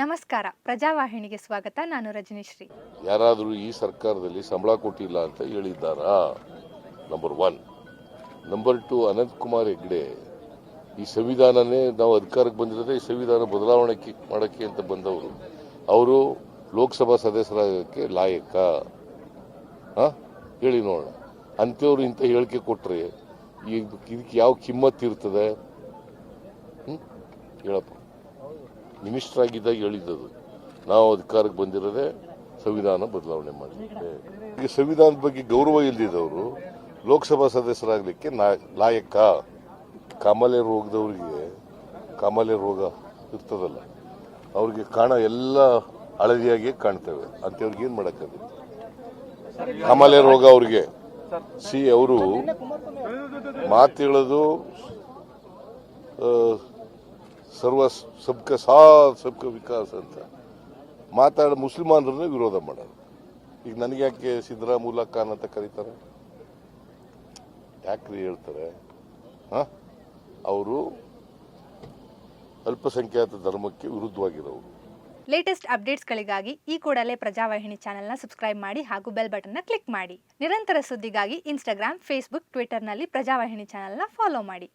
ನಮಸ್ಕಾರ. ಪ್ರಜಾವಾಹಿನಿಗೆ ಸ್ವಾಗತ. ನಾನು ರಜನೀಶ್ರೀ. ಯಾರಾದರೂ ಈ ಸರ್ಕಾರದಲ್ಲಿ ಸಂಬಳ ಕೊಟ್ಟಿಲ್ಲ ಅಂತ ಹೇಳಿದ್ದಾರಾ? Number one number two Ananthkumar Hegde, ಈ ಸಂವಿಧಾನನೇ ನಾವು ಅಧಿಕಾರಕ್ಕೆ ಬಂದಿರೋದೇ ಈ ಸಂವಿಧಾನ ಬದಲಾವಣೆ ಮಾಡೋಕ್ಕೆ ಅಂತ ಬಂದವರು. ಅವರು ಲೋಕಸಭಾ ಸದಸ್ಯರಾಗಕ್ಕೆ ಲಾಯಕ. ಹೇಳಿ ನೋಡೋಣ. ಅಂಥವ್ರು ಇಂಥ ಹೇಳಿಕೆ ಕೊಟ್ಟರೆ ಇದಕ್ಕೆ ಯಾವ ಕಿಮ್ಮತ್ತಿರ್ತದೆ ಹೇಳಪ್ಪ. ಮಿನಿಸ್ಟರ್ ಆಗಿದ್ದಾಗ ಹೇಳಿದ್ದದು. ನಾವು ಅಧಿಕಾರಕ್ಕೆ ಬಂದಿರೋದೇ ಸಂವಿಧಾನ ಬದಲಾವಣೆ ಮಾಡಿದ್ದೇವೆ ಈಗ ಸಂವಿಧಾನದ ಬಗ್ಗೆ ಗೌರವ ಇಲ್ಲದಿದ್ದವರು ಲೋಕಸಭಾ ಸದಸ್ಯರಾಗಲಿಕ್ಕೆ ಲಾಯಕ ಕಾಮಾಲೆ ರೋಗದವರಿಗೆ ಕಾಮಾಲೆ ರೋಗ ಇರ್ತದಲ್ಲ ಅವ್ರಿಗೆ ಕಾಣ ಎಲ್ಲ ಹಳದಿಯಾಗಿ ಕಾಣ್ತೇವೆ. ಅಂತವ್ರಿಗೆ ಏನು ಮಾಡೋಕ್ಕಾಗುತ್ತೆ? ಕಾಮಾಲೆ ರೋಗ ಅವ್ರಿಗೆ. ಸಿ ಅವರು ಮಾತು ಆ, ಸರ್ವ ಸಬ್ಕ ಸಾಥ್, ಸಬ್ಕ ವಿಕಾಸ್ ಅಂತ ಮಾತಾಡ ಮುಸ್ಲಿಮಾನರನ್ನೇ ವಿರೋಧ ಮಾಡೋದು. ಈಗ ನನಗೆ ಯಾಕೆ ಸಿದ್ದರಾಮುಲ್ಲಾ ಖಾನ್ ಅಂತ ಕರೀತಾರೆ? ಯಾಕ್ರಿ ಹೇಳ್ತಾರೆ? ಅವರು ಅಲ್ಪಸಂಖ್ಯಾತ ಧರ್ಮಕ್ಕೆ ವಿರುದ್ಧವಾಗಿರೋರು. ಲೇಟೆಸ್ಟ್ ಅಪ್ಡೇಟ್ಸ್ಗಳಿಗಾಗಿ ಈ ಕೂಡಲೇ ಪ್ರಜಾವಾಹಿನಿ ಚಾನೆಲ್ನ ಸಬ್ಸ್ಕ್ರೈಬ್ ಮಾಡಿ ಹಾಗೂ ಬೆಲ್ ಬಟನ್ನ ಕ್ಲಿಕ್ ಮಾಡಿ. ನಿರಂತರ ಸುದ್ದಿಗಾಗಿ ಇನ್ಸ್ಟಾಗ್ರಾಮ್ ಫೇಸ್ಬುಕ್ ಟ್ವಿಟರ್ನಲ್ಲಿ ಪ್ರಜಾವಾಹಿನಿ ಚಾನೆಲ್ನ ಫಾಲೋ ಮಾಡಿ.